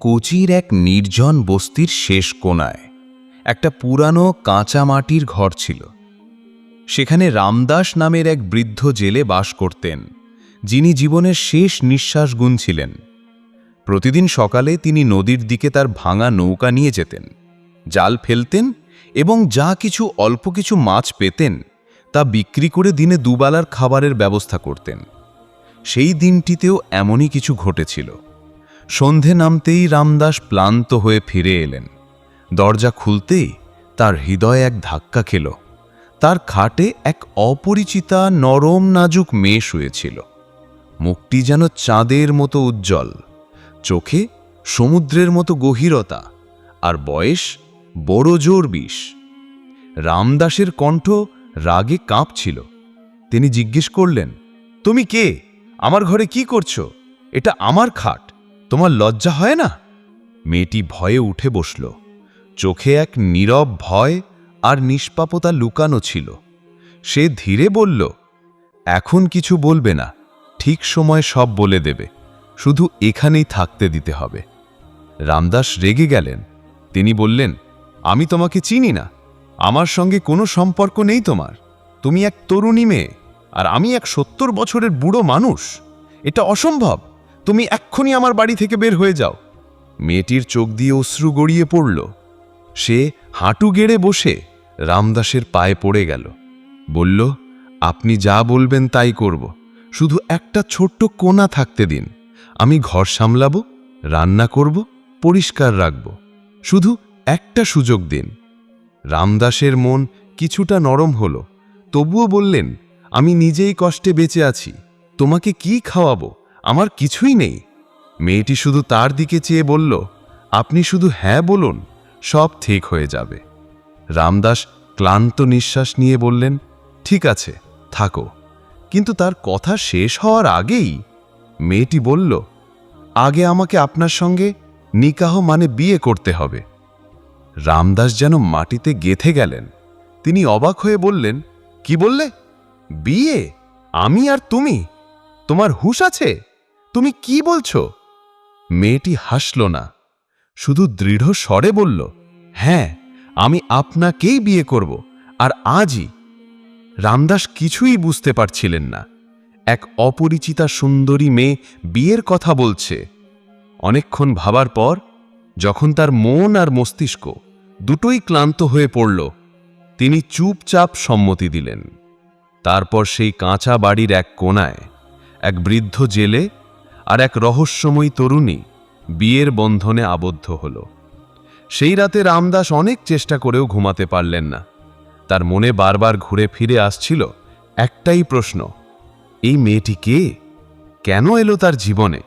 কোচির এক নির্জন বস্তির শেষ কোণায় একটা পুরানো কাঁচা মাটির ঘর ছিল। সেখানে রামদাস নামের এক বৃদ্ধ জেলে বাস করতেন, যিনি জীবনের শেষ নিঃশ্বাস গুনছিলেন। প্রতিদিন সকালে তিনি নদীর দিকে তার ভাঙা নৌকা নিয়ে যেতেন, জাল ফেলতেন এবং যা কিছু অল্প কিছু মাছ পেতেন তা বিক্রি করে দিনে দুবেলার খাবারের ব্যবস্থা করতেন। সেই দিনটিতেও এমনই কিছু ঘটেছিল। সন্ধে নামতেই রামদাস ক্লান্ত হয়ে ফিরে এলেন। দরজা খুলতেই তার হৃদয় এক ধাক্কা খেল। তার খাটে এক অপরিচিতা, নরম, নাজুক মেয়ে শুয়েছিল। মুখটি যেন চাঁদের মতো উজ্জ্বল। চোখে সমুদ্রের মতো গভীরতা আর বয়স বড় জোর বিষ। রামদাসের কণ্ঠ রাগে কাঁপছিল। তিনি জিজ্ঞেস করলেন, তুমি কে? আমার ঘরে কি করছ? এটা আমার খাট। তোমার লজ্জা হয় না? মেয়েটি ভয়ে উঠে বসল। চোখে এক নীরব ভয় আর নিষ্পাপতা লুকানো ছিল। সে ধীরে বলল, এখন কিছু বলবে না, ঠিক সময় সব বলে দেবে। শুধু এখানেই থাকতে দিতে হবে। রামদাস রেগে গেলেন। তিনি বললেন, আমি তোমাকে চিনি না। আমার সঙ্গে কোনো সম্পর্ক নেই তোমার। তুমি এক তরুণী মেয়ে, আর আমি এক সত্তর বছরের বুড়ো মানুষ। এটা অসম্ভব। তুমি এক্ষুনি আমার বাড়ি থেকে বের হয়ে যাও। মেয়েটির চোখ দিয়ে অশ্রু গড়িয়ে পড়ল। সে হাঁটু গেড়ে বসে রামদাসের পায়ে পড়ে গেল। বলল, আপনি যা বলবেন তাই করব। শুধু একটা ছোট্ট কোনা থাকতে দিন। আমি ঘর সামলাব, রান্না করব, পরিষ্কার রাখব। শুধু একটা সুযোগ দিন। রামদাসের মন কিছুটা নরম হল। তবুও বললেন, আমি নিজেই কষ্টে বেঁচে আছি। তোমাকে কি খাওয়াবো? আমার কিছুই নেই। মেয়েটি শুধু তার দিকে চেয়ে বলল, আপনি শুধু হ্যাঁ বলুন, সব ঠিক হয়ে যাবে। রামদাস ক্লান্ত নিঃশ্বাস নিয়ে বললেন, ঠিক আছে, থাকো। কিন্তু তার কথা শেষ হওয়ার আগেই মেয়েটি বলল, আগে আমাকে আপনার সঙ্গে নিকাহ মানে বিয়ে করতে হবে। রামদাস যেন মাটিতে গেথে গেলেন। তিনি অবাক হয়ে বললেন, কি বললে? বিয়ে? আমি আর তুমি? তোমার হুশ আছে? তুমি কি বলছো? মেয়েটি হাসল না, শুধু দৃঢ় স্বরে বলল হ্যাঁ আমি আপনাকেই বিয়ে করব, আর আজই। রামদাস কিছুই বুঝতে পারছিলেন না। এক অপরিচিতা সুন্দরী মেয়ে বিয়ের কথা বলছে। অনেকক্ষণ ভাবার পর, যখন তার মন আর মস্তিষ্ক দুটোই ক্লান্ত হয়ে পড়ল, তিনি চুপচাপ সম্মতি দিলেন। তারপর সেই কাঁচা বাড়ির এক কোনায় এক বৃদ্ধ জেলে আর এক রহস্যময়ী তরুণী বিয়ের বন্ধনে আবদ্ধ হল। সেই রাতে রামদাস অনেক চেষ্টা করেও ঘুমাতে পারলেন না। তার মনে বারবার ঘুরে ফিরে আসছিল একটাই প্রশ্ন, এই মেয়েটি কে? কেন এলো তার জীবনে?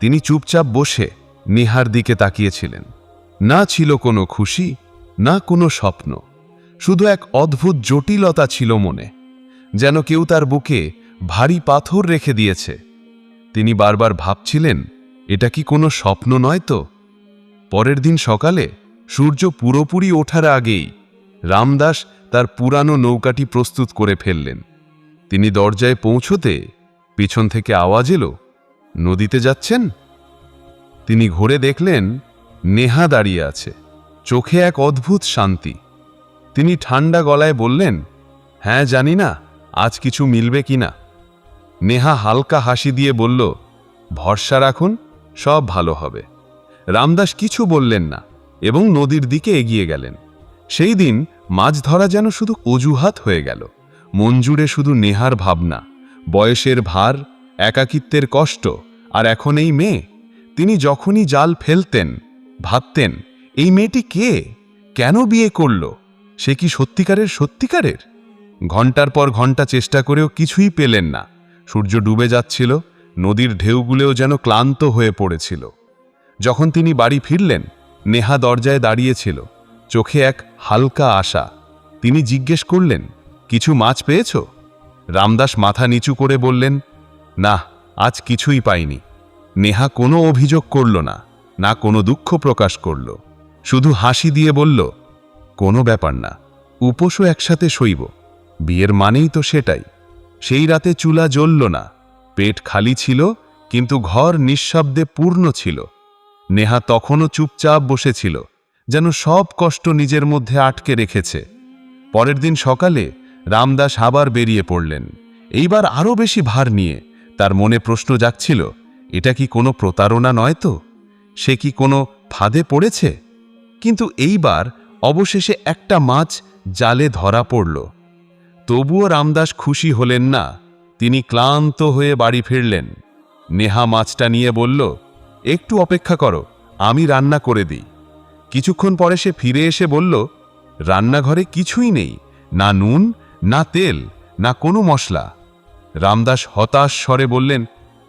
তিনি চুপচাপ বসে নেহার দিকে তাকিয়েছিলেন। না ছিল কোনো খুশি, না কোনো স্বপ্ন, শুধু এক অদ্ভুত জটিলতা ছিল মনে, যেন কেউ তার বুকে ভারী পাথর রেখে দিয়েছে। তিনি বারবার ভাবছিলেন, এটা কি কোনো স্বপ্ন নয় তো? পরের দিন সকালে সূর্য পুরোপুরি ওঠার আগেই রামদাস তার পুরানো নৌকাটি প্রস্তুত করে ফেললেন। তিনি দরজায় পৌঁছতে পিছন থেকে আওয়াজ এলো, নদীতে যাচ্ছেন? তিনি ঘুরে দেখলেন, নেহা দাঁড়িয়ে আছে, চোখে এক অদ্ভুত শান্তি। তিনি ঠান্ডা গলায় বললেন হ্যাঁ জানি না, আজ কিছু মিলবে কি না নেহা হালকা হাসি দিয়ে বলল, ভরসা রাখুন, সব ভালো হবে। রামদাস কিছু বললেন না এবং নদীর দিকে এগিয়ে গেলেন। সেই দিন মাছ ধরা যেন শুধু অজুহাত হয়ে গেল। মঞ্জুরে শুধু নেহার ভাবনা, বয়সের ভার, একাকিত্বের কষ্ট আর এখন এই মেয়ে। তিনি যখনই জাল ফেলতেন, ভাবতেন, এই মেয়েটি কে? কেন বিয়ে করল? সে কি সত্যিকারের সত্যিকারের? ঘণ্টার পর ঘণ্টা চেষ্টা করেও কিছুই পেলেন না। সূর্য ডুবে যাচ্ছিল, নদীর ঢেউগুলোও যেন ক্লান্ত হয়ে পড়েছিল। যখন তিনি বাড়ি ফিরলেন, নেহা দরজায় দাঁড়িয়েছিল, চোখে এক হালকা আশা। তিনি জিজ্ঞেস করলেন, কিছু মাছ পেয়েছ? রামদাস মাথা নিচু করে বললেন, না, আজ কিছুই পাইনি। নেহা কোনো অভিযোগ করল না না কোনো দুঃখ প্রকাশ করল। শুধু হাসি দিয়ে বলল, কোনো ব্যাপার না, উপোসও একসাথে শৈব, বিয়ের মানেই তো সেটাই। সেই রাতে চুলা জ্বলল না। পেট খালি ছিল, কিন্তু ঘর নিঃশব্দে পূর্ণ ছিল। নেহা তখনও চুপচাপ বসেছিল, যেন সব কষ্ট নিজের মধ্যে আটকে রেখেছে। পরের দিন সকালে রামদাস আবার বেরিয়ে পড়লেন। এইবার আরও বেশি ভার নিয়ে তার মনে প্রশ্ন জাগছিল, এটা কি কোনো প্রতারণা নয় তো? সে কি কোনো ফাঁদে পড়েছে? কিন্তু এইবার অবশেষে একটা মাছ জালে ধরা পড়ল। তবুও রামদাস খুশি হলেন না। তিনি ক্লান্ত হয়ে বাড়ি ফিরলেন। নেহা মাছটা নিয়ে বলল, একটু অপেক্ষা করো, আমি রান্না করে দিই। কিছুক্ষণ পরে সে ফিরে এসে বলল, রান্নাঘরে কিছুই নেই, না নুন, না তেল, না কোনো মশলা। রামদাস হতাশ স্বরে বললেন,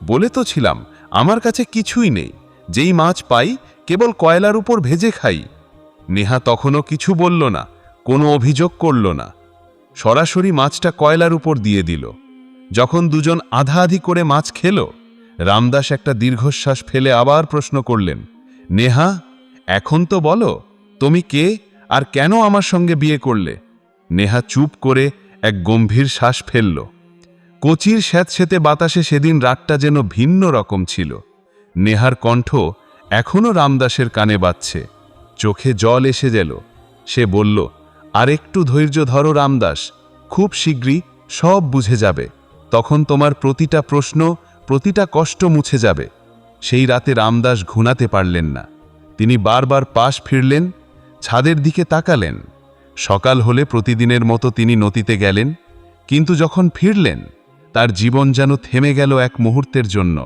বলে তো ছিলাম, আমার কাছে কিছুই নেই, যেই মাছ পাই, কেবল কয়লার উপর ভেজে খাই। নেহা তখনও কিছু বলল না, কোনো অভিযোগ করল না। সরাসরি মাছটা কয়লার উপর দিয়ে দিল। যখন দুজন আধা আধি করে মাছ খেল, রামদাস একটা দীর্ঘশ্বাস ফেলে আবার প্রশ্ন করলেন, নেহা, এখন তো বলো, তুমি কে আর কেন আমার সঙ্গে বিয়ে করলে? নেহা চুপ করে এক গম্ভীর শ্বাস ফেলল। কচির স্যাঁতস্যাঁতে বাতাসে সেদিন রাতটা যেন ভিন্ন রকম ছিল। নেহার কণ্ঠ এখনও রামদাসের কানে বাজছে। চোখে জল এসে গেল। সে বলল আর একটু ধৈর্য ধরো রামদাস, খুব শীঘ্রই সব বুঝে যাবে। তখন তোমার প্রতিটা প্রশ্ন, প্রতিটা কষ্ট মুছে যাবে। সেই রাতে রামদাস ঘুনাতে পারলেন না। তিনি বারবার পাশ ফিরলেন, ছাদের দিকে তাকালেন। সকাল হলে প্রতিদিনের মতো তিনি নদীতে গেলেন, কিন্তু যখন ফিরলেন, তার জীবন যেন থেমে গেল এক মুহূর্তের জন্য।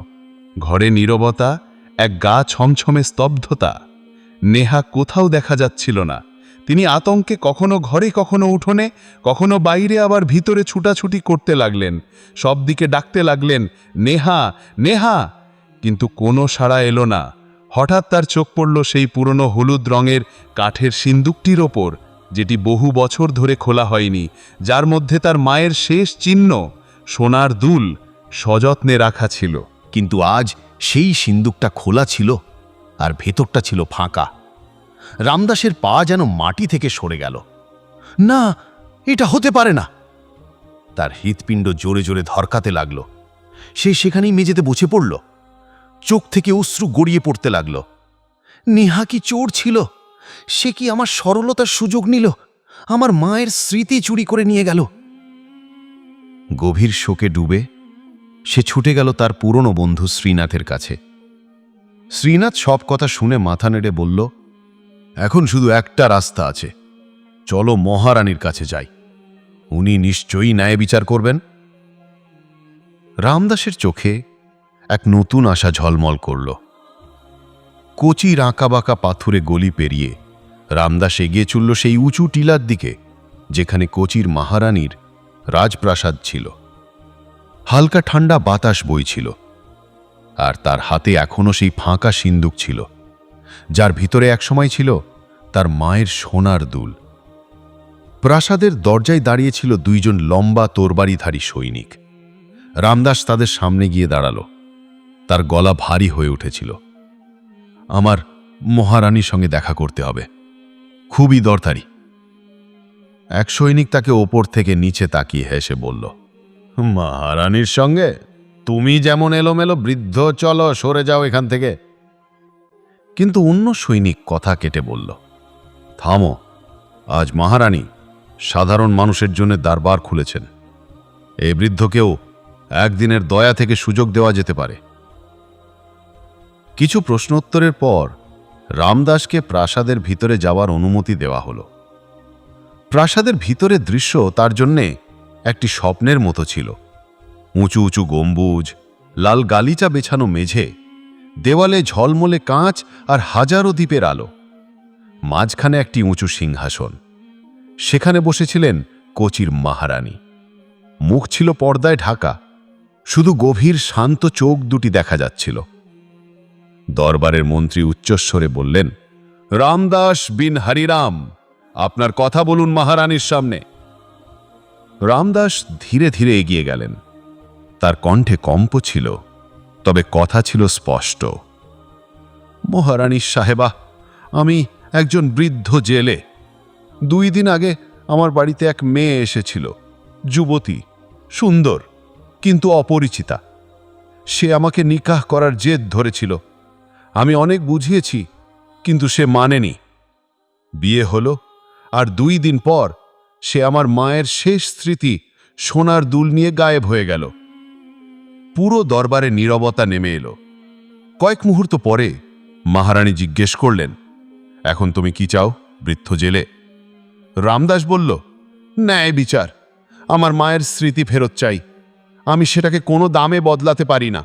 ঘরে নীরবতা, এক গা ছমছমে স্তব্ধতা, নেহা কোথাও দেখা যাচ্ছিল না। তিনি আতঙ্কে কখনো ঘরে, কখনো উঠোনে, কখনো বাইরে আবার ভিতরে ছুটাছুটি করতে লাগলেন। সব দিকে ডাকতে লাগলেন, নেহা নেহা! কিন্তু কোনো সাড়া এলো না। হঠাৎ তার চোখ পড়ল সেই পুরনো হলুদ রঙের কাঠের সিন্দুকটির ওপর, যেটি বহু বছর ধরে খোলা হয়নি, যার মধ্যে তার মায়ের শেষ চিহ্ন, সোনার দুল, সযত্নে রাখা ছিল। কিন্তু আজ সেই সিন্দুকটা খোলা ছিল, আর ভেতরটা ছিল ফাঁকা। রামদাসের পা যেন মাটি থেকে সরে গেল। না, এটা হতে পারে না। তার হৃৎপিণ্ড জোরে জোরে ধরকাতে লাগল। সে সেখানেই মেঝেতে বসে পড়ল। চোখ থেকে অশ্রু গড়িয়ে পড়তে লাগল। নেহা কি চোর ছিল? সে কি আমার সরলতার সুযোগ নিল? আমার মায়ের স্মৃতি চুরি করে নিয়ে গেল। গভীর শোকে ডুবে সে ছুটে গেল তার পুরনো বন্ধু শ্রীনাথের কাছে। শ্রীনাথ সব কথা শুনে মাথা নেড়ে বলল এখন শুধু একটা রাস্তা আছে। চলো মহারানীর কাছে যাই। উনি নিশ্চয়ই ন্যায় বিচার করবেন। রামদাসের চোখে এক নতুন আশা ঝলমল করল। কচি রাঁকাবাঁকা পাথুরে গলি পেরিয়ে রামদাস এগিয়ে চলল সেই উঁচু টিলার দিকে, যেখানে কোচির মহারানীর রাজপ্রাসাদ ছিল। হালকা ঠান্ডা বাতাস বইছিল। আর তার হাতে এখনও সেই ফাঁকা সিন্দুক ছিল। যার ভিতরে একসময় ছিল তার মায়ের সোনার দুল। প্রাসাদের দরজায় দাঁড়িয়েছিল দুইজন লম্বা তোরবারিধারী সৈনিক। রামদাস তাদের সামনে গিয়ে দাঁড়াল। তার গলা ভারী হয়ে উঠেছিল। আমার মহারানীর সঙ্গে দেখা করতে হবে। খুবই দরকারি এক সৈনিক তাকে ওপর থেকে নিচে তাকিয়ে হেসে বলল, মহারানীর সঙ্গে তুমি যেমন এলোমেলো বৃদ্ধ, চলো সরে যাও এখান থেকে। কিন্তু অন্য সৈনিক কথা কেটে বলল, থামো, আজ মহারানী সাধারণ মানুষের জন্য দরবার খুলেছেন। এই বৃদ্ধকেও একদিনের দয়া থেকে সুযোগ দেওয়া যেতে পারে। কিছু প্রশ্নোত্তরের পর রামদাসকে প্রাসাদের ভিতরে যাওয়ার অনুমতি দেওয়া হলো। প্রাসাদের ভিতরের দৃশ্য তার জন্যে একটি স্বপ্নের মতো ছিল। উঁচু উঁচু গম্বুজ, লাল গালিচা বেছানো মেঝে দেওয়ালে ঝলমলে কাঁচ আর হাজারো দ্বীপের আলো। মাঝখানে একটি উঁচু সিংহাসন। সেখানে বসেছিলেন কোচির মহারানী। মুখ ছিল পর্দায় ঢাকা। শুধু গভীর শান্ত চোখ দুটি দেখা যাচ্ছিল। দরবারের মন্ত্রী উচ্চস্বরে বললেন, রামদাস বিন হরিরাম, আপনার কথা বলুন মহারানীর সামনে। রামদাস ধীরে ধীরে এগিয়ে গেলেন। তার কণ্ঠে কম্প ছিল। তবে কথা ছিল স্পষ্ট। মহারানী সাহেবা, আমি একজন বৃদ্ধ জেলে। দুই দিন আগে আমার বাড়িতে এক মেয়ে এসেছিল, যুবতী, সুন্দর, কিন্তু অপরিচিতা। সে আমাকে নিকাহ করার জেদ ধরেছিল। আমি অনেক বুঝিয়েছি, কিন্তু সে মানেনি। বিয়ে হলো, আর দুই দিন পর সে আমার মায়ের শেষ স্মৃতি সোনার দুল নিয়ে গায়েব হয়ে গেল। পুরো দরবারে নীরবতা নেমে এলো। কয়েক মুহূর্ত পরে মহারানী জিজ্ঞেস করলেন, এখন তুমি কি চাও, বৃদ্ধ জেলে? রামদাস বলল, ন্যায় বিচার, আমার মায়ের স্মৃতি ফেরত চাই, আমি সেটাকে কোনো দামে বদলাতে পারি না।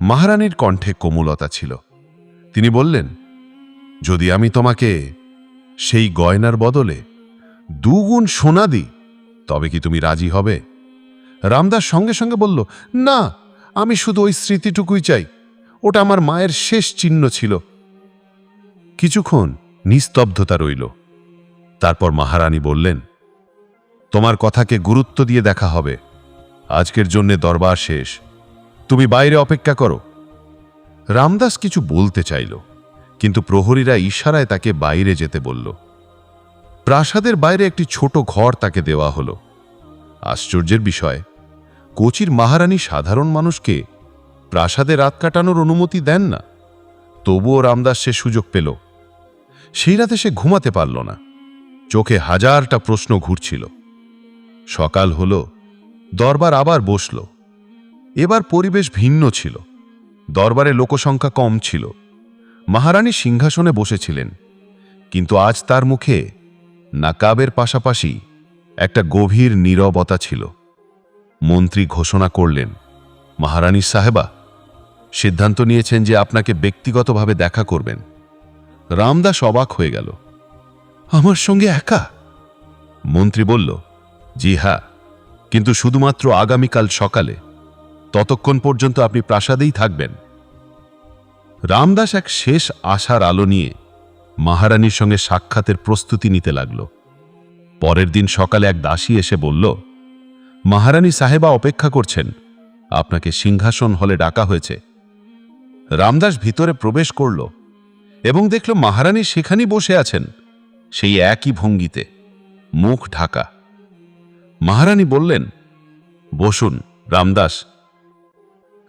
মহারানীর কণ্ঠে কোমলতা ছিল। তিনি বললেন, যদি আমি তোমাকে সেই গয়নার বদলে দুগুণ সোনা দিই, তবে কি তুমি রাজি হবে? রামদাস সঙ্গে সঙ্গে বলল, না, আমি শুধু ওই স্মৃতিটুকুই চাই। ওটা আমার মায়ের শেষ চিহ্ন ছিল। কিছুক্ষণ নিস্তব্ধতা রইল। তারপর মহারানী বললেন, তোমার কথাকে গুরুত্ব দিয়ে দেখা হবে। আজকের জন্যে দরবার শেষ। তুমি বাইরে অপেক্ষা করো। রামদাস কিছু বলতে চাইল, কিন্তু প্রহরীরা ইশারায় তাকে বাইরে যেতে বলল। প্রাসাদের বাইরে একটি ছোট ঘর তাকে দেওয়া হলো। আশ্চর্যের বিষয়, কোচির মহারানী সাধারণ মানুষকে প্রাসাদে রাত কাটানোর অনুমতি দেন না। তবুও রামদাস সে সুযোগ পেল। সেই রাতে সে ঘুমাতে পারল না। চোখে হাজারটা প্রশ্ন ঘুরছিল। সকাল হল, দরবার আবার বসল। এবার পরিবেশ ভিন্ন ছিল। দরবারে লোকসংখ্যা কম ছিল। মহারানী সিংহাসনে বসেছিলেন। কিন্তু আজ তার মুখে নাকাবের পাশাপাশি একটা গভীর নীরবতা ছিল। মন্ত্রী ঘোষণা করলেন, মহারানী সাহেবা, সিদ্ধান্ত নিয়েছেন যে আপনাকে ব্যক্তিগতভাবে দেখা করবেন। রামদাস অবাক হয়ে গেল, আমার সঙ্গে একা? মন্ত্রী বলল, জি হ্যাঁ কিন্তু শুধুমাত্র আগামীকাল সকালে। ততক্ষণ পর্যন্ত আপনি প্রাসাদেই থাকবেন। রামদাস এক শেষ আশার আলো নিয়ে মহারানীর সঙ্গে সাক্ষাতের প্রস্তুতি নিতে লাগল। পরের দিন সকালে এক দাসী এসে বলল, মহারানী সাহেবা অপেক্ষা করছেন। আপনাকে সিংহাসন হলে ডাকা হয়েছে। রামদাস ভিতরে প্রবেশ করল এবং দেখল মহারানী সেখানেই বসে আছেন, সেই একই ভঙ্গিতে, মুখ ঢাকা। মহারানী বললেন, বসুন, রামদাস।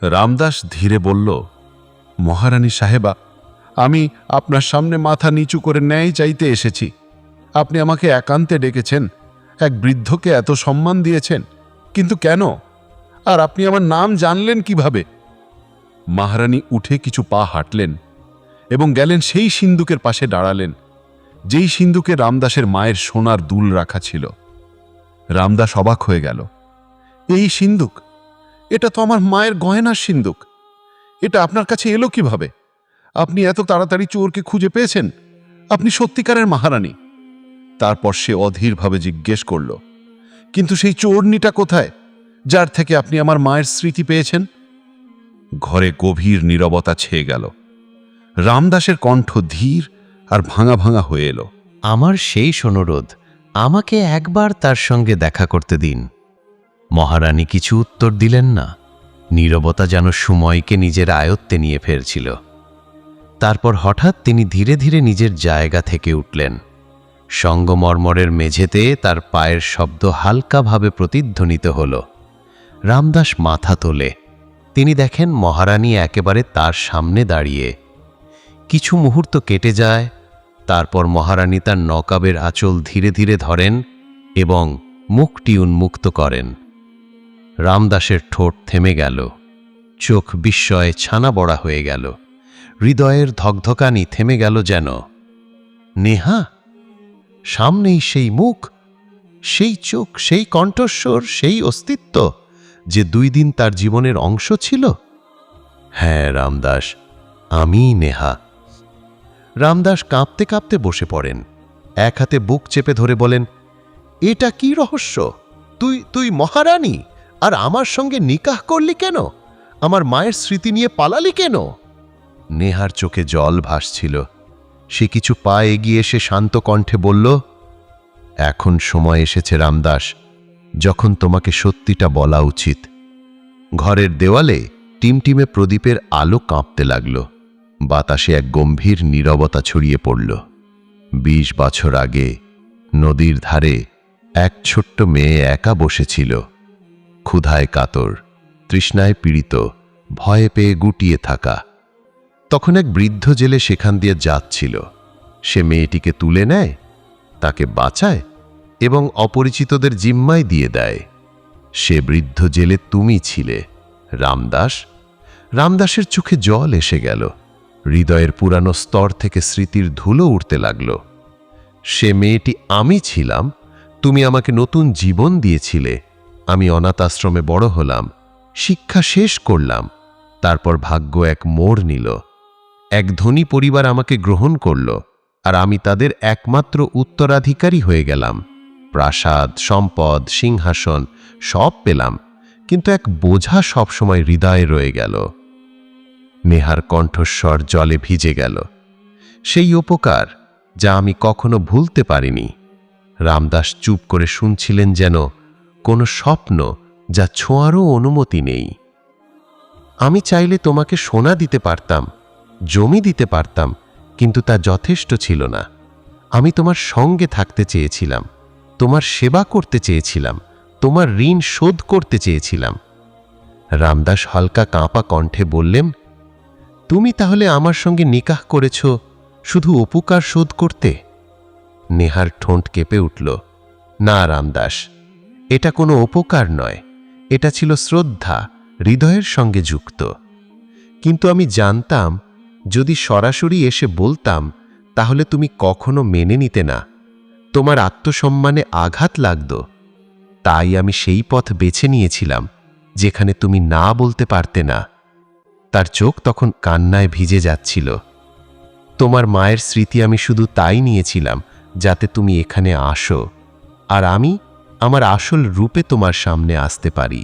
রামদাস ধীরে বলল, মহারানী সাহেবা, আমি আপনার সামনে মাথা নিচু করে ন্যায় চাইতে এসেছি। আপনি আমাকে একান্তে ডেকেছেন। এক বৃদ্ধকে এত সম্মান দিয়েছেন। কিন্তু কেন? আর আপনি আমার নাম জানলেন কীভাবে? মহারানী উঠে কিছু পা হাঁটলেন এবং গেলেন সেই সিন্দুকের পাশে দাঁড়ালেন, যেই সিন্দুকে রামদাসের মায়ের সোনার দুল রাখা ছিল। রামদাস অবাক হয়ে গেল। এই সিন্দুক এটা তো আমার মায়ের গয়নার সিন্দুক এটা আপনার কাছে এলো কীভাবে? আপনি এত তাড়াতাড়ি চোরকে খুঁজে পেয়েছেন? আপনি সত্যিকারের মহারানী। তারপর সে অধীরভাবে জিজ্ঞেস করল, কিন্তু সেই চোরনিটা কোথায়, যার থেকে আপনি আমার মায়ের স্মৃতি পেয়েছেন? ঘরে গভীর নীরবতা ছেয়ে গেল। রামদাসের কণ্ঠ ধীর আর ভাঙা ভাঙা হয়ে এলো। আমার সেই অনুরোধ আমাকে একবার তার সঙ্গে দেখা করতে দিন। মহারানী কিছু উত্তর দিলেন না। নীরবতা যেন সময়কে নিজের আয়ত্তে নিয়ে ফেলছিল তারপর হঠাৎ তিনি ধীরে ধীরে নিজের জায়গা থেকে উঠলেন। সঙ্গমর্মরের মেঝেতে তার পায়ের শব্দ হালকাভাবে প্রতিধ্বনিত হল। রামদাস মাথা তোলে। তিনি দেখেন মহারানী একেবারে তার সামনে দাঁড়িয়ে। কিছু মুহূর্ত কেটে যায়, তারপর মহারানী তার নকাবের আঁচল ধীরে ধীরে ধরেন এবং মুখটি উন্মুক্ত করেন। রামদাসের ঠোঁট থেমে গেল। চোখ বিস্ময়ে ছানা বড়া হয়ে গেল। হৃদয়ের ধকধকানি থেমে গেল যেন। নেহা! সামনেই সেই মুখ, সেই চোখ, সেই কণ্ঠস্বর, সেই অস্তিত্ব যে দুই দিন তার জীবনের অংশ ছিল? হ্যাঁ রামদাস আমি নেহা। রামদাস কাঁপতে কাঁপতে বসে পড়েন। এক হাতে বুক চেপে ধরে বলেন, এটা কি রহস্য? তুই তুই মহারানী? আর আমার সঙ্গে নিকাহ করলি কেন? আমার মায়ের স্মৃতি নিয়ে পালালি কেন? নেহার চোখে জল ভাসছিল। সে কিছু পা এগিয়ে এসে শান্ত কণ্ঠে বলল, এখন সময় এসেছে রামদাস, যখন তোমাকে সত্যিটা বলা উচিত। ঘরের দেওয়ালে টিমটিমে প্রদীপের আলো কাঁপতে লাগল। বাতাসে এক গম্ভীর নীরবতা ছড়িয়ে পড়ল। বিশ বছর আগে নদীর ধারে এক ছোট্ট মেয়ে একা বসেছিল। ক্ষুধায় কাতর, তৃষ্ণায় পীড়িত, ভয়ে পেয়ে গুটিয়ে থাকা। তখন এক বৃদ্ধ জেলে সেখান দিয়ে যাচ্ছিল। সে মেয়েটিকে তুলে নেয়, তাকে বাঁচায় এবং অপরিচিতদের জিম্মায় দিয়ে দেয়। সে বৃদ্ধ জেলে তুমি ছিলে, রামদাস। রামদাসের চোখে জল এসে গেল, হৃদয়ের পুরানো স্তর থেকে স্মৃতির ধুলো উঠতে লাগল। সে মেয়েটি, আমি ছিলাম, তুমি আমাকে নতুন জীবন দিয়েছিলে, আমি অনাথ আশ্রমে বড় হলাম, শিক্ষা শেষ করলাম, তারপর ভাগ্য এক মোড় নিল। এক ধনী পরিবার আমাকে গ্রহণ করল, আর আমি তাদের একমাত্র উত্তরাধিকারী হয়ে গেলাম। প্রাসাদ, সম্পদ, সিংহাসন, সব পেলাম, কিন্তু এক বোঝা সবসময় হৃদয়ে রয়ে গেল। নেহার কণ্ঠস্বর জলে ভিজে গেল। সেই উপকার যা আমি কখনো ভুলতে পারিনি। রামদাস চুপ করে শুনছিলেন যেন কোনো স্বপ্ন যা ছোঁয়ারও অনুমতি নেই। আমি চাইলে তোমাকে সোনা দিতে পারতাম জমি দিতে পারতাম, কিন্তু তা যথেষ্ট ছিল না। আমি তোমার সঙ্গে থাকতে চেয়েছিলাম, তোমার সেবা করতে চেয়েছিলাম, তোমার ঋণ শোধ করতে চেয়েছিলাম। রামদাস হালকা কাঁপা কণ্ঠে বললেন, তুমি তাহলে আমার সঙ্গে নিকাহ করেছ, শুধু উপকার শোধ করতে? নেহার ঠোঁট কেঁপে উঠল, না রামদাস, এটা কোনো উপকার নয়, এটা ছিল শ্রদ্ধা, হৃদয়ের সঙ্গে যুক্ত। কিন্তু আমি জানতাম যদি সরাসরি এসে বলতাম, তাহলে তুমি কখনো মেনে নিতে না। তোমার আত্মসম্মানে আঘাত লাগত। তাই আমি সেই পথ বেছে নিয়েছিলাম, যেখানে তুমি না বলতে পারতে না। তার চোখ তখন কান্নায় ভিজে যাচ্ছিল। তোমার মায়ের স্মৃতি আমি শুধু তাই নিয়েছিলাম, যাতে তুমি এখানে আসো। আর আমি আমার আসল রূপে তোমার সামনে আসতে পারি।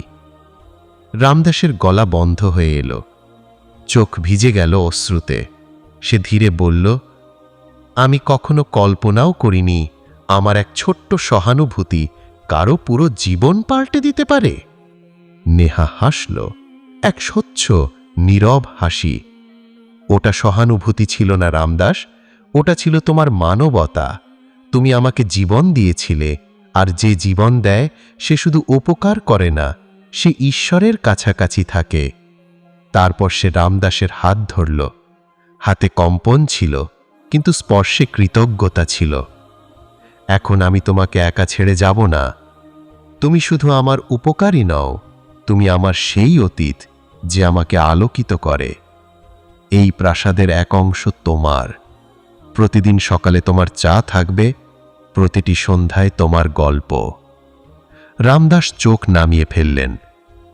রামদাসের গলা বন্ধ হয়ে এলো। চোখ ভিজে গেল অশ্রুতে। সে ধীরে বলল, আমি কখনো কল্পনাও করিনি, আমার এক ছোট্ট সহানুভূতি কারও পুরো জীবন পাল্টে দিতে পারে? নেহা হাসল, এক স্বচ্ছ, নীরব হাসি। ওটা সহানুভূতি ছিল না রামদাস, ওটা ছিল তোমার মানবতা। তুমি আমাকে জীবন দিয়েছিলে, আর যে জীবন দেয় সে শুধু উপকার করে না, সে ঈশ্বরের কাছাকাছি থাকে। তারপর সে রামদাসের হাত ধরল। হাতে কম্পন ছিল, কিন্তু স্পর্শে কৃতজ্ঞতা ছিল। এখন আমি তোমাকে একা ছেড়ে যাব না। তুমি শুধু আমার উপকারই নও, তুমি আমার সেই অতীত যে আমাকে আলোকিত করে। এই প্রাসাদের এক অংশ তোমার। প্রতিদিন সকালে তোমার চা থাকবে, প্রতিটি সন্ধ্যায় তোমার গল্প। রামদাস চোখ নামিয়ে ফেললেন।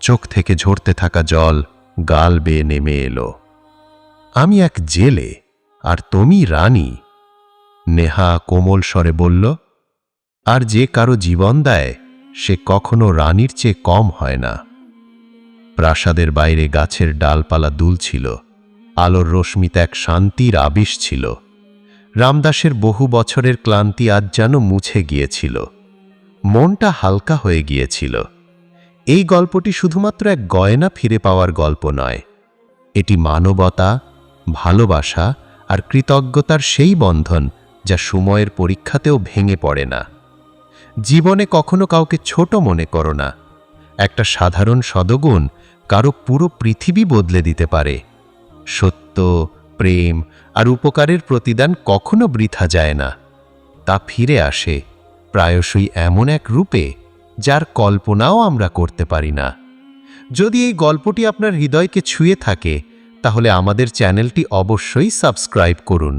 চোখ থেকে ঝরতে থাকা জল গাল বেয়ে নেমে এলো। আমি এক জেলে, আর তুমি রানী? নেহা কোমল স্বরে বলল, আর যে কারও জীবন দেয়, সে কখনো রানীর চেয়ে কম হয় না। প্রাসাদের বাইরে গাছের ডালপালা দুলছিল, আলোর রশ্মিতে এক শান্তির আবিষ ছিল। রামদাসের বহু বছরের ক্লান্তি আজ যেন মুছে গিয়েছিল। মনটা হালকা হয়ে গিয়েছিল। এই গল্পটি শুধুমাত্র এক গয়না ফিরে পাওয়ার গল্প নয়। এটি মানবতা, ভালোবাসা আর কৃতজ্ঞতার সেই বন্ধন যা সময়ের পরীক্ষাতেও ভেঙে পড়ে না। জীবনে কখনো কাউকে ছোট মনে করো না। একটা সাধারণ সদগুণ কারও পুরো পৃথিবী বদলে দিতে পারে। সত্য, প্রেম আর উপকারের প্রতিদান কখনো বৃথা যায় না। তা ফিরে আসে, প্রায়শই এমন এক রূপে যার কল্পনাও আমরা করতে পারি না। যদি এই গল্পটি আপনার হৃদয়কে ছুঁয়ে থাকে, তাহলে আমাদের চ্যানেলটি অবশ্যই সাবস্ক্রাইব করুন।